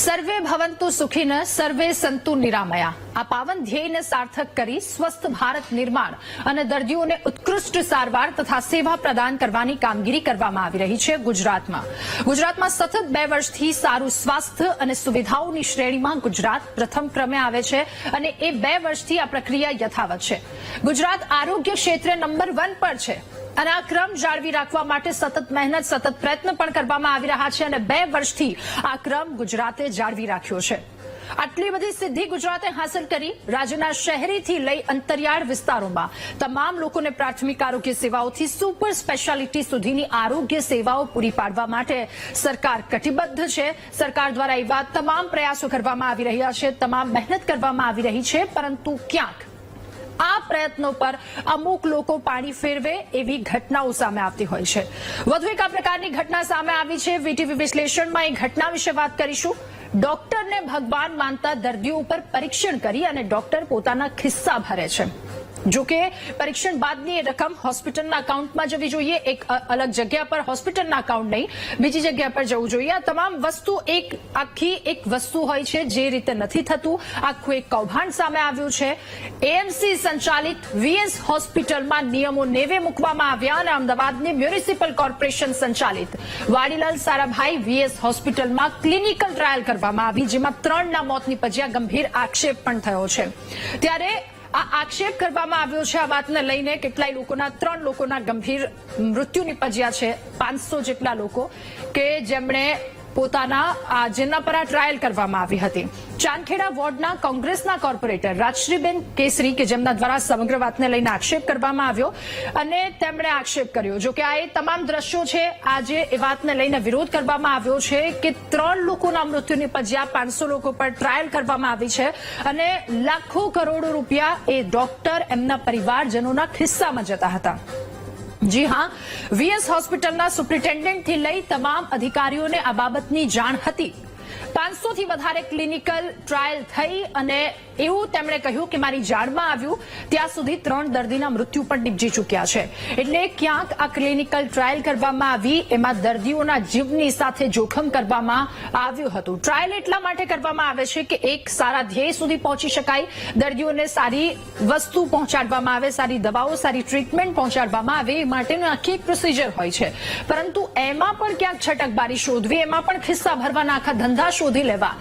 સર્વે ભવંતુ સુખીન સર્વે સંતુ નિરામયા આ પાવન ધ્યેયને સાર્થક કરી સ્વસ્થ ભારત નિર્માણ અને દર્દીઓને ઉત્કૃષ્ટ સારવાર તથા સેવા પ્રદાન કરવાની કામગીરી કરવામાં આવી રહી છે ગુજરાતમાં ગુજરાતમાં સતત બે વર્ષથી સારું સ્વાસ્થ્ય અને સુવિધાઓની શ્રેણીમાં ગુજરાત પ્રથમ ક્રમે આવે છે અને એ બે વર્ષથી આ પ્રક્રિયા યથાવત છે ગુજરાત આરોગ્ય ક્ષેત્રે નંબર વન પર છે અને આ ક્રમ જાળવી રાખવા માટે સતત મહેનત, સતત પ્રયત્ન પણ કરવામાં આવી રહ્યા છે અને બે વર્ષથી આ ક્રમ ગુજરાતે જાળવી રાખ્યો છે. આટલી બધી સિદ્ધિ ગુજરાતે હાંસલ કરી રાજ્યના શહેરીથી લઈ અંતરિયાળ વિસ્તારોમાં. તમામ લોકોને પ્રાથમિક આરોગ્ય સેવાઓથી સુપર સ્પેશિયાલિટી સુધીની આરોગ્ય સેવાઓ પૂરી પાડવા માટે સરકાર કટિબદ્ધ છે. સરકાર દ્વારા એવા તમામ પ્રયાસો કરવામાં આવી રહ્યા છે. તમામ મહેનત કરવામાં આવી રહી છે, પરંતુ ક્યાંક આ પ્રયત્નો પર અમુક લોકો પાણી ફેરવે એવી ઘટનાઓ સામે આવતી હોય છે. વધુ એક આ પ્રકારની ઘટના સામે આવી છે. વીટીવી વિશ્લેષણમાં એ ઘટના વિશે વાત કરીશું. ડોક્ટરને ભગવાન માનતા દર્દીઓ ઉપર પરીક્ષણ કરી અને ડોક્ટર પોતાના ખિસ્સા ભરે છે. જો કે પરીક્ષણ બાદની એ રકમ હોસ્પિટલના એકાઉન્ટમાં જવી જોઈએ. એક અલગ જગ્યા પર હોસ્પિટલના એકાઉન્ટ નહીં, બીજી જગ્યા પર જવું જોઈએ. આ તમામ વસ્તુ એક, આખી એક વસ્તુ હોય છે જે રીતે નથી થતું. આખું એક કૌભાંડ સામે આવ્યું છે. એએમસી સંચાલિત વીએસ હોસ્પિટલમાં નિયમો નેવે મૂકવામાં આવ્યા અને અમદાવાદની મ્યુનિસિપલ કોર્પોરેશન સંચાલિત. વાડીલાલ સારાભાઈ વીએસ હોસ્પિટલમાં ક્લિનિકલ ટ્રાયલ કરવામાં આવી, જેમાં ત્રણના મોત નીપજ્યા ગંભીર આક્ષેપ પણ થયો છે. ત્યારે આ આક્ષેપ કરવામાં આવ્યો છે આ વાતને લઈને કેટલાય લોકોના, ત્રણ લોકોના ગંભીર મૃત્યુ નીપજ્યા છે. પાંચસો જેટલા લોકો કે જેમણે પોતાના જેના પર આ ટ્રાયલ કરવામાં આવી હતી. ચાંદખેડા વોર્ડના કોંગ્રેસના કોર્પોરેટર રાજશ્રીબેન કેસરી કે જેમના દ્વારા સમગ્ર વાતને લઈને આક્ષેપ કરવામાં આવ્યો અને તેમણે આક્ષેપ કર્યો. જો કે આ એ તમામ દ્રશ્યો છે, આજે એ વાતને લઈને વિરોધ કરવામાં આવ્યો છે કે ત્રણ લોકોના મૃત્યુ નીપજ્યા પાંચસો લોકો પર ટ્રાયલ કરવામાં આવી છે અને લાખો કરોડો રૂપિયા એ ડોક્ટર એમના પરિવારજનોના ખિસ્સામાં જતા હતા. જી હા. વીએસ હોસ્પિટલના સુપ્રિન્ટેન્ડન્ટથી લઈ તમામ અધિકારીઓને આ બાબતની જાણ હતી. પાંચસો થી વધારે ક્લિનિકલ ટ્રાયલ થઈ અને એવું તેમણે કહ્યું કે મારી જાણમાં આવ્યું, ત્યાં સુધી ત્રણ દર્દીના મૃત્યુ પણ નીપજી ચૂક્યા છે. એટલે ક્યાંક આ ક્લિનિકલ ટ્રાયલ કરવામાં આવી, એમાં દર્દીઓના જીવની સાથે જોખમ કરવામાં આવ્યું હતું. ટ્રાયલ એટલા માટે કરવામાં આવે છે કે એક સારા ધ્યેય સુધી પહોંચી શકાય. દર્દીઓને સારી વસ્તુ પહોંચાડવામાં આવે, સારી દવાઓ, સારી ટ્રીટમેન્ટ પહોંચાડવામાં આવે, એ માટેનું આખી એક પ્રોસિજર હોય છે. પરંતુ એમાં પણ ક્યાંક છટકબારી શોધવી, એમાં પણ ખિસ્સા ભરવાના આખા ધંધા શોધી લેવા.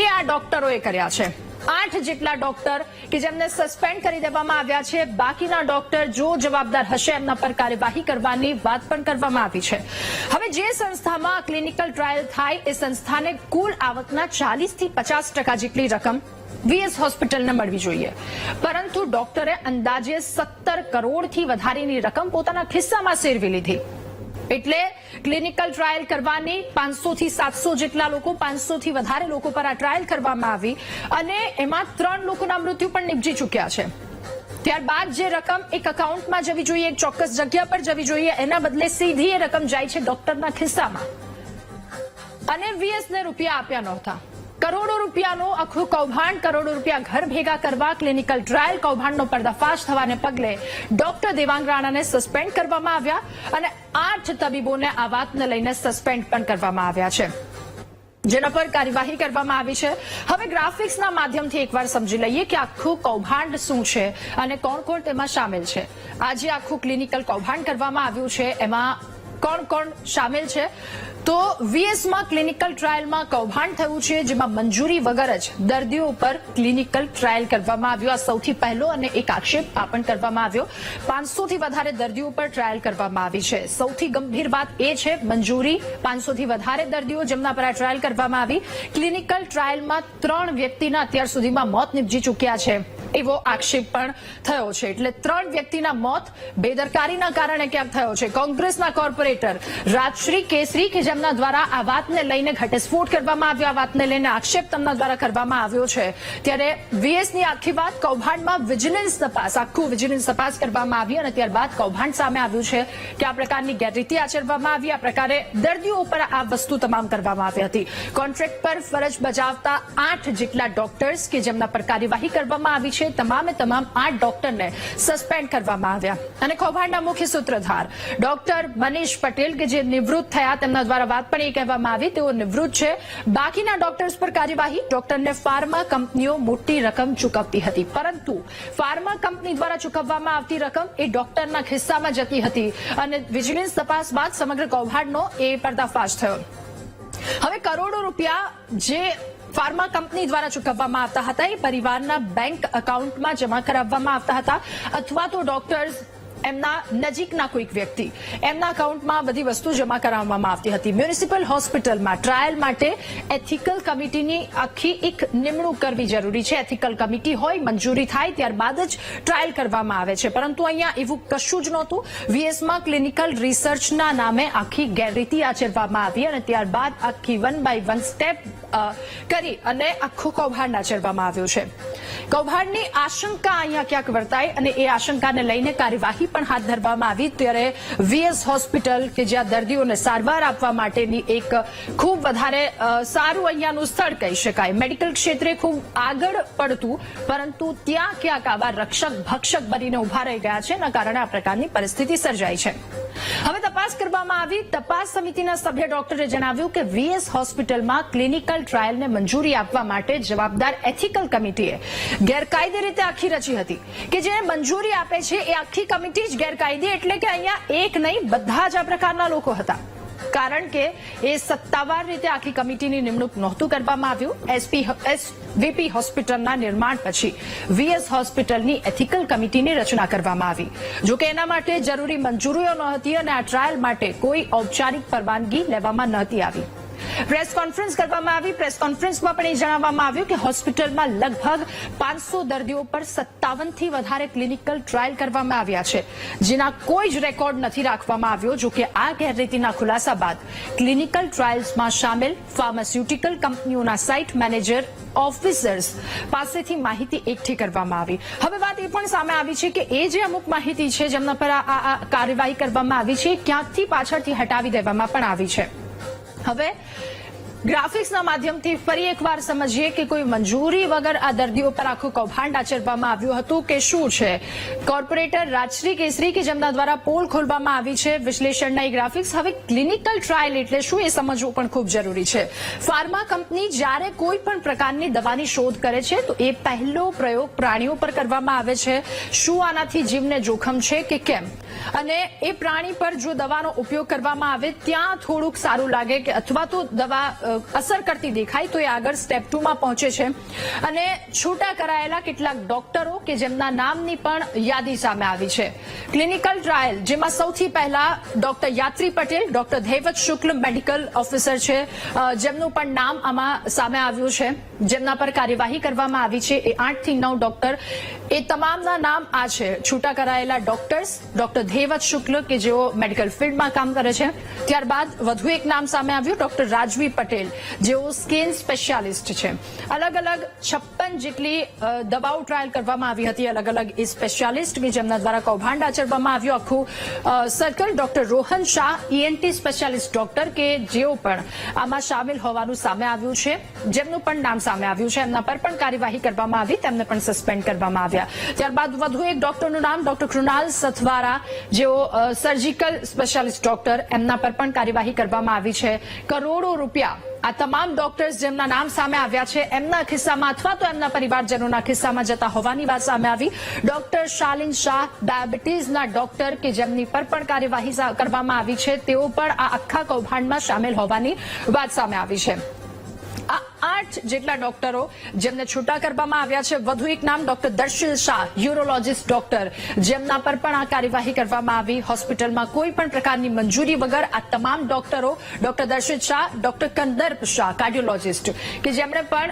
એ આ ડોક્ટરોએ કર્યા છે. આઠ જેટલા ડોક્ટર કે જેમને સસ્પેન્ડ કરી દેવામાં આવ્યા છે, બાકીના ડોક્ટર જો જવાબદાર હશે, એમના પર કાર્યવાહી કરવાની વાત પણ કરવામાં આવી છે. હવે જે સંસ્થામાં ક્લિનિકલ ટ્રાયલ થાય, એ સંસ્થાને કુલ આવકના ચાલીસથી પચાસ ટકા જેટલી રકમ વીએસ હોસ્પિટલને મળવી જોઈએ. પરંતુ ડોક્ટરે અંદાજે સત્તર કરોડથી વધારેની રકમ પોતાના ખિસ્સામાં સેરવી લીધી. એટલે ક્લિનિકલ ટ્રાયલ કરવાની પાંચસો થી સાતસો જેટલા લોકો, પાંચસોથી વધારે લોકો પર આ ટ્રાયલ કરવામાં આવી અને એમાં ત્રણ લોકોના મૃત્યુ પણ નીપજી ચૂક્યા છે. ત્યારબાદ જે રકમ એક એકાઉન્ટમાં જવી જોઈએ, એક ચોક્કસ જગ્યા પર જવી જોઈએ, એના બદલે સીધી એ રકમ જાય છે ડોક્ટરના ખિસ્સામાં. અને વીએસને રૂપિયા આપ્યા નહોતા. કરોડો રૂપિયાનો આખું કૌભાંડ, કરોડો રૂપિયા ઘર ભેગા કરવા ક્લિનિકલ ટ્રાયલ કૌભાંડનો પર્દાફાશ થવાને પગલે ડોક્ટર દેવાંગ રાણાને સસ્પેન્ડ કરવામાં આવ્યા અને આઠ તબીબોને આ વાતને લઈને સસ્પેન્ડ પણ કરવામાં આવ્યા છે. જેના પર કાર્યવાહી કરવામાં આવી છે. હવે ગ્રાફિક્સના માધ્યમથી એકવાર સમજી લઈએ કે આખું કૌભાંડ શું છે અને કોણ કોણ તેમાં સામેલ છે. આજે આખું ક્લિનિકલ કૌભાંડ કરવામાં આવ્યું છે. એમાં કોણ કોણ સામેલ છે? તો વીએસમાં ક્લિનિકલ ટ્રાયલમાં કૌભાંડ થયું છે, જેમાં મંજૂરી વગર જ દર્દીઓ પર ક્લિનિકલ ટ્રાયલ કરવામાં આવ્યો. આ સૌથી પહેલો અને એક આક્ષેપ આ પણ કરવામાં આવ્યો. પાંચસોથી વધારે દર્દીઓ પર ટ્રાયલ કરવામાં આવી છે. સૌથી ગંભીર વાત એ છે, મંજૂરી પાંચસોથી વધારે દર્દીઓ જેમના પર આ ટ્રાયલ કરવામાં આવી. ક્લિનિકલ ટ્રાયલમાં ત્રણ વ્યક્તિના અત્યાર સુધીમાં મોત નીપજી ચૂક્યા છે. એવો આક્ષેપ પણ થયો છે. એટલે ત્રણ વ્યક્તિના મોત બેદરકારીના કારણે ક્યાંક થયો છે. કોંગ્રેસના કોર્પોરેટર રાજશ્રી કેસરી, કે જેમના દ્વારા આ વાતને લઈને ઘટસ્ફોટ કરવામાં આવ્યો, આ વાતને લઈને આક્ષેપ તેમના દ્વારા કરવામાં આવ્યો છે. ત્યારે વીએસની આખી વાત કૌભાંડમાં વિજિલન્સ તપાસ, આખું વિજિલન્સ તપાસ કરવામાં આવી અને ત્યારબાદ કૌભાંડ સામે આવ્યું છે કે આ પ્રકારની ગેરરીતિ આચરવામાં આવી, આ પ્રકારે દર્દીઓ ઉપર આ વસ્તુ તમામ કરવામાં આવી હતી. કોન્ટ્રાક્ટ પર ફરજ બજાવતા આઠ જેટલા ડોક્ટર્સ કે જેમના પર કાર્યવાહી કરવામાં આવી છે, તમામે તમામ આઠ ડોક્ટરને સસ્પેન્ડ કરવામાં આવ્યા. અને કૌભાંડના મુખ્ય સૂત્રધાર, ડોક્ટર મનીષ પટેલ કે જે નિવૃત્ત થયા તેમના દ્વારા વાત પણ એ કહેવામાં આવી, તેઓ નિવૃત્ત છે. બાકીના ડોક્ટર્સ પર કાર્યવાહી ડોક્ટરને ફાર્મા કંપનીઓ મોટી રકમ ચૂકવતી હતી. પરંતુ ફાર્મા કંપની દ્વારા ચૂકવવામાં આવતી રકમ એ ડોક્ટરના ખિસ્સામાં જતી હતી અને વિજિલન્સ તપાસ બાદ સમગ્ર કૌભાંડનો એ પર્દાફાશ થયો. હવે કરોડો રૂપિયા જે ફાર્મા કંપની દ્વારા ચૂકવવામાં આવતા હતા, એ પરિવારના બેંક એકાઉન્ટમાં જમા કરાવવામાં આવતા હતા. અથવા તો ડોક્ટર્સ એમના નજીકના કોઈક વ્યક્તિ. એમના એકાઉન્ટમાં બધી વસ્તુ જમા કરાવવામાં આવતી હતી. મ્યુનિસિપલ હોસ્પિટલમાં ટ્રાયલ માટે એથિકલ કમિટીની આખી એક નિમણૂક કરવી જરૂરી છે. એથિકલ કમિટી હોય, મંજૂરી થાય, ત્યારબાદ જ ટ્રાયલ કરવામાં આવે છે. પરંતુ અહીંયા એવું કશું જ નહોતું. વીએસમાં ક્લિનિકલ રિસર્ચના નામે આખી ગેરરીતિ આચરવામાં આવી અને ત્યારબાદ આખી વન બાય વન સ્ટેપ કરી અને આખું કૌભાંડ આચરવામાં આવ્યું છે. કૌભાંડની આશંકા અહીંયા ક્યાંક વર્તાય અને એ આશંકાને લઈને કાર્યવાહી પણ હાથ ધરવામાં આવી. ત્યારે વીએસ હોસ્પિટલ કે જ્યાં દર્દીઓને સારવાર આપવા માટેની એક ખૂબ વધારે સારું અહીંયાનું સ્થળ કહી શકાય. મેડિકલ ક્ષેત્રે ખૂબ આગળ પડતું, પરંતુ ત્યાં ક્યાંક આવા રક્ષક, ભક્ષક બનીને ઊભા રહી ગયા છે એના કારણે આ પ્રકારની પરિસ્થિતિ સર્જાઈ છે. હવે તપાસ કરવામાં આવી. તપાસ સમિતિના સભ્ય ડોક્ટરે જણાવ્યું કે વીએસ હોસ્પિટલમાં ક્લિનિકલ ટ્રાયલને મંજૂરી આપવા માટે જવાબદાર એથિકલ કમિટીએ ગેરકાયદે રીતે આખી રચી હતી કે જે મંજૂરી આપે છે એ આખી કમિટી જ ગેરકાયદે એટલે કે અહીંયા એક નહીં, બધા જ આ પ્રકારના લોકો હતા. કારણ કે એ સત્તાવાર રીતે આખી કમિટીની નિમણૂક નહોતું કરવામાં આવ્યું. એસપી એસવીપી હોસ્પિટલના નિર્માણ પછી વીએસ હોસ્પિટલની એથિકલ કમિટીની રચના કરવામાં આવી. જો કે એના માટે જરૂરી મંજૂરીઓ નહોતી અને આ ટ્રાયલ માટે કોઈ ઔપચારિક પરવાનગી લેવામાં નહોતી આવી. પ્રેસ કોન્ફરન્સ કરવામાં આવી. પ્રેસ કોન્ફરન્સમાં પણ એ જણાવવામાં આવ્યું કે હોસ્પિટલમાં લગભગ પાંચસો દર્દીઓ પર સત્તાવનથી વધારે ક્લિનિકલ ટ્રાયલ કરવામાં આવ્યા છે, જેના કોઈ જ રેકોર્ડ નથી રાખવામાં આવ્યો, જો કે આ ગેરરીતિના ખુલાસા બાદ ક્લિનિકલ ટ્રાયલ્સમાં સામેલ ફાર્માસ્યુટિકલ કંપનીઓના સાઇટ મેનેજર ઓફિસર્સ પાસેથી માહિતી એકઠી કરવામાં આવી. હવે વાત એ પણ સામે આવી છે કે એ જે અમુક માહિતી છે, જેમના પર આ કાર્યવાહી કરવામાં આવી છે ક્યાંકથી પાછળથી હટાવી દેવામાં પણ આવી છે. હવે ગ્રાફિક્સના માધ્યમથી ફરી એકવાર સમજીએ કે કોઈ મંજૂરી વગર આ દર્દીઓ પર આખું કૌભાંડ આચરવામાં આવ્યું હતું કે શું છે? કોર્પોરેટર રાજશ્રી કેસરી કે જેમના દ્વારા પોલ ખોલવામાં આવી છે, વિશ્લેષણના એ ગ્રાફિક્સ હવે ક્લિનિકલ ટ્રાયલ એટલે શું એ સમજવું પણ ખૂબ જરૂરી છે. ફાર્મા કંપની જ્યારે કોઈ પણ પ્રકારની દવાની શોધ કરે છે, તો એ પહેલો પ્રયોગ પ્રાણીઓ પર કરવામાં આવે છે. શું આનાથી જીવને જોખમ છે કે કેમ? અને એ પ્રાણી પર જો દવાનો ઉપયોગ કરવામાં આવે, ત્યાં થોડુંક સારું લાગે કે અથવા તો દવા અસર કરતી દેખાય તો એ આગળ સ્ટેપ ટુમાં પહોંચે છે. અને છૂટા કરાયેલા કેટલાક ડોક્ટરો કે જેમના નામની પણ યાદી સામે આવી છે. ક્લિનિકલ ટ્રાયલ જેમાં સૌથી પહેલા doctor Yatri Patel doctor Dhaivat Shukla medical officer છે જેમનું પણ નામ આમાં સામે આવ્યું છે. જેમના પર કાર્યવાહી કરવામાં આવી છે. એ આઠથી નવ ડોક્ટર એ તમામના નામ આ છે. છૂટા કરાયેલા ડોક્ટર્સ ડોક્ટર ધૈવત શુક્લ કે જેઓ મેડિકલ ફિલ્ડમાં કામ કરે છે. ત્યારબાદ વધુ એક નામ સામે આવ્યું, ડોક્ટર રાજવી પટેલ, જેઓ સ્કિન સ્પેશિયાલિસ્ટ છે. અલગ અલગ છપ્પન જેટલી દવાઓ ટ્રાયલ કરવામાં આવી હતી. અલગ અલગ એ સ્પેશિયાલિસ્ટ કે જેમના દ્વારા કૌભાંડ આચરવામાં આવ્યું આખું. Circle doctor Rohan Shah ENT specialist doctor કે જેઓ પણ આમાં સામેલ હોવાનું સામે આવ્યું છે. જેમનું પણ નામ સામે આવ્યું છે. એમના પર પણ કાર્યવાહી કરવામાં આવી. તેમને પણ સસ્પેન્ડ કરવામાં આવ્યા. ત્યારબાદ વધુ એક ડોક્ટરનું નામ, ડોક્ટર કૃણાલ સથવારા જેઓ સર્જિકલ સ્પેશિયાલિસ્ટ ડોક્ટર એમના પર પણ કાર્યવાહી કરવામાં આવી છે. કરોડો રૂપિયા આ તમામ ડોક્ટર્સ જેમના નામ સામે આવ્યા છે, એમના ખિસ્સામાં અથવા તો એમના પરિવારજનોના ખિસ્સામાં જતા હોવાની વાત સામે આવી. ડોક્ટર શાલિન શાહ ડાયાબિટીસના ડોક્ટર કે જેમની પર પણ કાર્યવાહી કરવામાં આવી છે, તેઓ પણ આ આખા કૌભાંડમાં સામેલ હોવાની વાત સામે આવી છે. આઠ જેટલા ડોક્ટરો જેમને છૂટા કરવામાં આવ્યા છે. વધુ એક નામ doctor Darshil Shah, urologist doctor. જેમના પર પણ આ કાર્યવાહી કરવામાં આવી. હોસ્પિટલમાં કોઈ પણ પ્રકારની મંજૂરી વગર આ તમામ ડોક્ટરો, doctor Darshil Shah, doctor Kandarp Shah, cardiologist, કે જેમણે પણ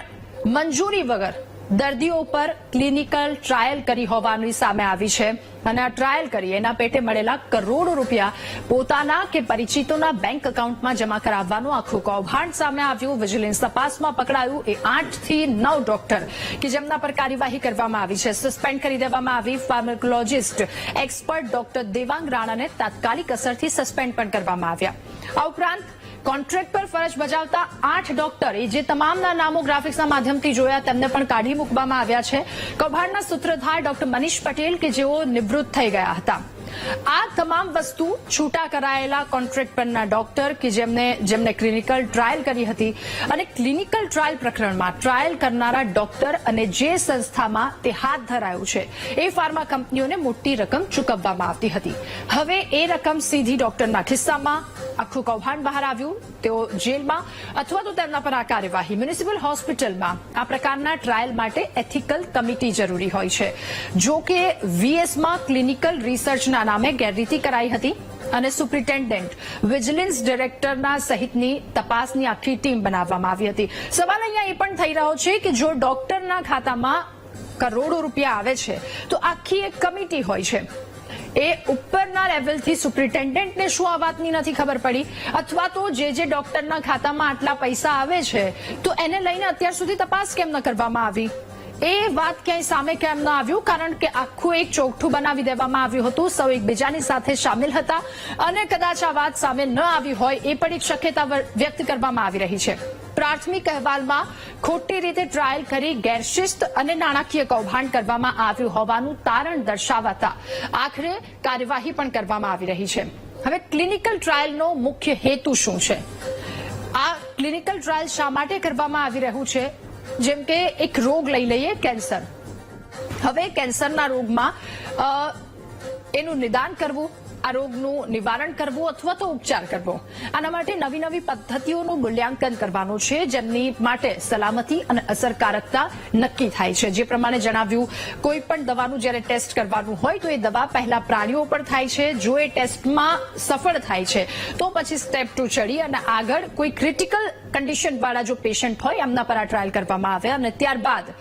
મંજૂરી વગર દર્દીઓ પર ક્લિનિકલ ટ્રાયલ કરી હોવાની સામે આવી છે અને આ ટ્રાયલ કરી એના પેટે મળેલા કરોડો રૂપિયા પોતાના કે પરિચિતોના બેંક એકાઉન્ટમાં જમા કરાવવાનું આખું કૌભાંડ સામે આવ્યું. વિજિલન્સ તપાસમાં પકડાયું એ આઠથી નવ ડોક્ટર કે જેમના પર કાર્યવાહી કરવામાં આવી છે. સસ્પેન્ડ કરી દેવામાં આવી. ફાર્મેકોલોજીસ્ટ, એક્સપર્ટ ડોક્ટર દેવાંગ રાણાને તાત્કાલિક અસરથી સસ્પેન્ડ પણ કરવામાં આવ્યા. આ ઉપરાંત કોન્ટ્રાક્ટ પર ફરજ બજાવતા આઠ ડોક્ટર જે તમામના નામો ગ્રાફિક્સના માધ્યમથી જોયા તેમને પણ કાઢી મૂકવામાં આવ્યા છે. કૌભાંડના સૂત્રધાર ડોક્ટર મનીષ પટેલ કે જેઓ નિવૃત્ત થઈ ગયા હતા. આ તમામ વસ્તુ છૂટા કરાયેલા કોન્ટ્રાક્ટ પરના ડોક્ટર કે જેમને જેમને ક્લિનિકલ ટ્રાયલ કરી હતી અને ક્લિનિકલ ટ્રાયલ પ્રકરણમાં ટ્રાયલ કરનારા ડોક્ટર અને જે સંસ્થામાં તે હાથ ધરાયું છે, એ ફાર્મા કંપનીઓને મોટી રકમ ચૂકવવામાં આવતી હતી. હવે એ રકમ સીધી ડોક્ટરના ખિસ્સામાં આખું કૌભાંડ બહાર આવ્યું. તેઓ જેલમાં અથવા તો તેમના પર આ કાર્યવાહી મ્યુનિસિપલ હોસ્પિટલમાં આ પ્રકારના ટ્રાયલ માટે એથિકલ કમિટી જરૂરી હોય છે. જો કે વીએસમાં ક્લિનિકલ રિસર્ચના નામે ગેરરીતિ કરાઈ હતી અને સુપ્રિન્ટેન્ડન્ટ વિજિલન્સ ડિરેક્ટરના સહિતની તપાસની આખી ટીમ બનાવવામાં આવી હતી. સવાલ અહીંયા એ પણ થઈ રહ્યો છે કે જો ડોક્ટરના ખાતામાં કરોડો રૂપિયા આવે છે, તો આખી એક કમિટી હોય છે. એ ઉપરના લેવલથી સુપ્રિન્ટેન્ડન્ટને શું આ વાતની નથી ખબર પડી? અથવા તો જે જે ડોક્ટરના ખાતામાં આટલા પૈસા આવે છે, તો એને લઈને અત્યાર સુધી તપાસ કેમ ન કરવામાં આવી? એ વાત ક્યાંય સામે કેમ ન આવ્યું? કારણ કે આખું એક ચોકઠું બનાવી દેવામાં આવ્યું હતું. સૌ એકબીજાની સાથે સામેલ હતા. અને કદાચ આ વાત સામે ન આવી હોય એ પણ એક શક્યતા વ્યક્ત કરવામાં આવી રહી છે. પ્રાથમિક અહેવાલમાં ખોટી રીતે ટ્રાયલ કરી ગેરશિસ્ત અને નાણાકીય કૌભાંડ કરવામાં આવ્યું હોવાનું તારણ દર્શાવાતા આખરે કાર્યવાહી પણ કરવામાં આવી રહી છે. હવે ક્લિનિકલ ટ્રાયલનો મુખ્ય હેતુ શું છે? આ ક્લિનિકલ ટ્રાયલ શા માટે કરવામાં આવી રહ્યું છે? જેમ કે એક રોગ લઈ લઈએ કેન્સર. હવે કેન્સરના રોગમાં એનું નિદાન કરવું આ રોગનું નિવારણ કરવું અથવા તો ઉપચાર કરવો. આના માટે નવી નવી પદ્ધતિઓનું મૂલ્યાંકન કરવાનું છે, જેમની માટે સલામતી અને અસરકારકતા નક્કી થાય છે. જે પ્રમાણે જણાવ્યું, કોઈ પણ દવાનું જ્યારે ટેસ્ટ કરવાનું હોય તો એ દવા પહેલા પ્રાણીઓ પર થાય છે. જો એ ટેસ્ટમાં સફળ થાય છે, તો પછી સ્ટેપ ટુ ચડી અને આગળ કોઈ ક્રિટિકલ કન્ડિશનવાળા જો પેશન્ટ હોય, એમના પર આ ટ્રાયલ કરવામાં આવે અને ત્યારબાદ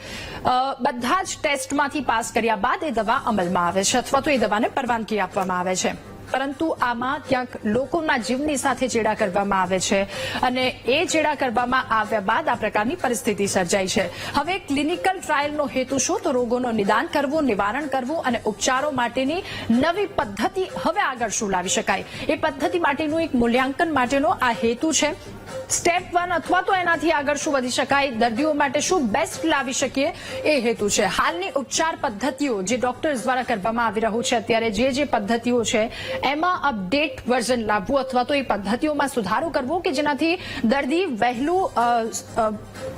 બધા જ ટેસ્ટમાંથી પાસ કર્યા બાદ એ દવા અમલમાં આવે છે અથવા તો એ દવાને પરવાનગી આપવામાં આવે છે. પરંતુ આમાં ક્યાંક લોકોના જીવની સાથે ચેડા કરવામાં આવે છે અને એ ચેડા કરવામાં આવ્યા બાદ આ પ્રકારની પરિસ્થિતિ સર્જાઈ છે. હવે ક્લિનિકલ ટ્રાયલનો હેતુ શું? તો રોગોનું નિદાન કરવું, નિવારણ કરવું અને ઉપચારો માટેની નવી પદ્ધતિ. હવે આગળ શું લાવી શકાય? એ પદ્ધતિ માટેનું એક મૂલ્યાંકન માટેનો આ હેતુ છે. સ્ટેપ વન અથવા તો એનાથી આગળ શું વધી શકાય? દર્દીઓ માટે શું બેસ્ટ લાવી શકીએ? એ હેતુ છે. હાલની ઉપચાર પદ્ધતિઓ જે ડોક્ટર્સ દ્વારા કરવામાં આવી રહ્યું છે અત્યારે જે જે પદ્ધતિઓ છે, એમાં અપડેટ વર્ઝન લાવવું અથવા તો એ પદ્ધતિઓમાં સુધારો કરવો કે જેનાથી દર્દી વહેલું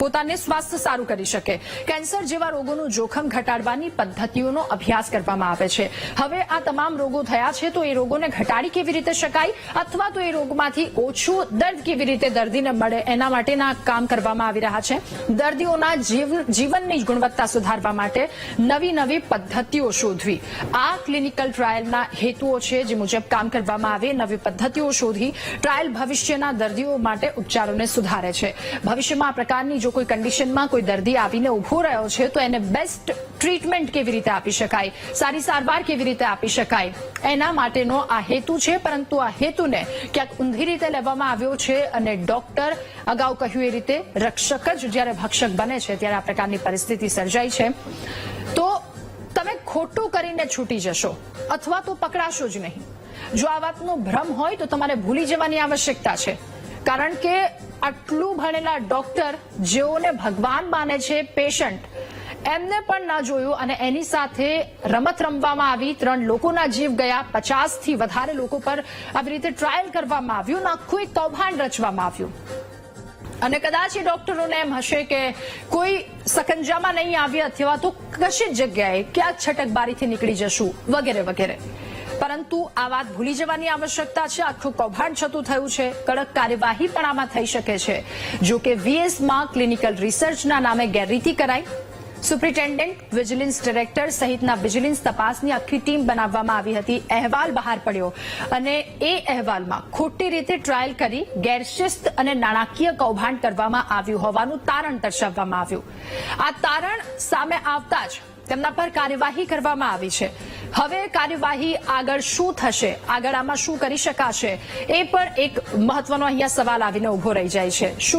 પોતાને સ્વાસ્થ્ય સારું કરી શકે. કેન્સર જેવા રોગોનું જોખમ ઘટાડવાની પદ્ધતિઓનો અભ્યાસ કરવામાં આવે છે. હવે આ તમામ રોગો થયા છે તો એ રોગોને ઘટાડી કેવી રીતે શકાય? અથવા તો એ રોગમાંથી ઓછું દર્દ કેવી રીતે દર્દીને મળે એના માટેના કામ કરવામાં આવી રહ્યા છે. દર્દીઓના જીવનની ગુણવત્તા સુધારવા માટે નવી નવી પદ્ધતિઓ શોધવી. આ ક્લિનિકલ ટ્રાયલના હેતુઓ છે જે મુજબ કામ કરવામાં આવે, નવી પદ્ધતિઓ શોધી, ટ્રાયલ ભવિષ્યના દર્દીઓ માટે ઉપચારોને સુધારે છે. ભવિષ્યમાં આ પ્રકારની જો કોઈ કન્ડિશનમાં કોઈ દર્દી આવીને ઊભો રહ્યો છે, તો એને બેસ્ટ ટ્રીટમેન્ટ કેવી રીતે આપી શકાય? સારી સારવાર કેવી રીતે આપી શકાય? એના માટેનો આ હેતુ છે, પરંતુ આ હેતુને ક્યાંક ઊંધી રીતે લેવામાં આવ્યો છે અને ડોક્ટર અગાઉ કહ્યું એ રીતે, રક્ષક જ જ્યારે ભક્ષક બને છે ત્યારે આ પ્રકારની પરિસ્થિતિ સર્જાઈ છે. તો તમે ખોટું કરીને છૂટી જશો અથવા તો પકડાશો જ નહીં. જો આ વાતનો ભ્રમ હોય તો તમારે ભૂલી જવાની આવશ્યકતા છે. કારણ કે આટલું ભણેલા ડોક્ટર જેઓને ભગવાન માને છે, પેશન્ટ એમને પણ ના જોયું અને એની સાથે રમત રમવામાં આવી. ત્રણ લોકોના જીવ ગયા. પચાસથી વધારે લોકો પર આવી રીતે ટ્રાયલ કરવામાં આવ્યું આખું એક કૌભાંડ રચવામાં આવ્યું. અને કદાચ એ ડોક્ટરોને એમ હશે કે કોઈ સકંજામાં નહીં આવી અથવા તો કશી જગ્યાએ ક્યાંક છટકબારીથી નીકળી જશું, વગેરે વગેરે. પરંતુ આ વાત ભૂલી જવાની આવશ્યકતા છે. આખું કૌભાંડ છતું થયું છે. કડક કાર્યવાહી પણ આમાં થઈ શકે છે. જો કે વીએસમાં ક્લિનિકલ રિસર્ચના નામે ગેરરીતિ કરાઈ. સુપ્રિન્ટેન્ડન્ટ, વિજિલન્સ ડિરેક્ટર સહિતના વિજિલન્સ તપાસની આખી ટીમ બનાવવામાં આવી હતી. અહેવાલ બહાર પડ્યો અને એ અહેવાલમાં ખોટી રીતે ટ્રાયલ કરી ગેરશિસ્ત અને નાણાકીય કૌભાંડ કરવામાં આવ્યું હોવાનું તારણ દર્શાવવામાં આવ્યું. આ તારણ સામે આવતા જ તેમના પર કાર્યવાહી કરવામાં આવી છે. હવે કાર્યવાહી આગળ શું થશે, આગળ આમાં શું કરી શકાશે, એ પણ એક મહત્વનો અહીંયા સવાલ આવીને ઊભો રહી જાય છે.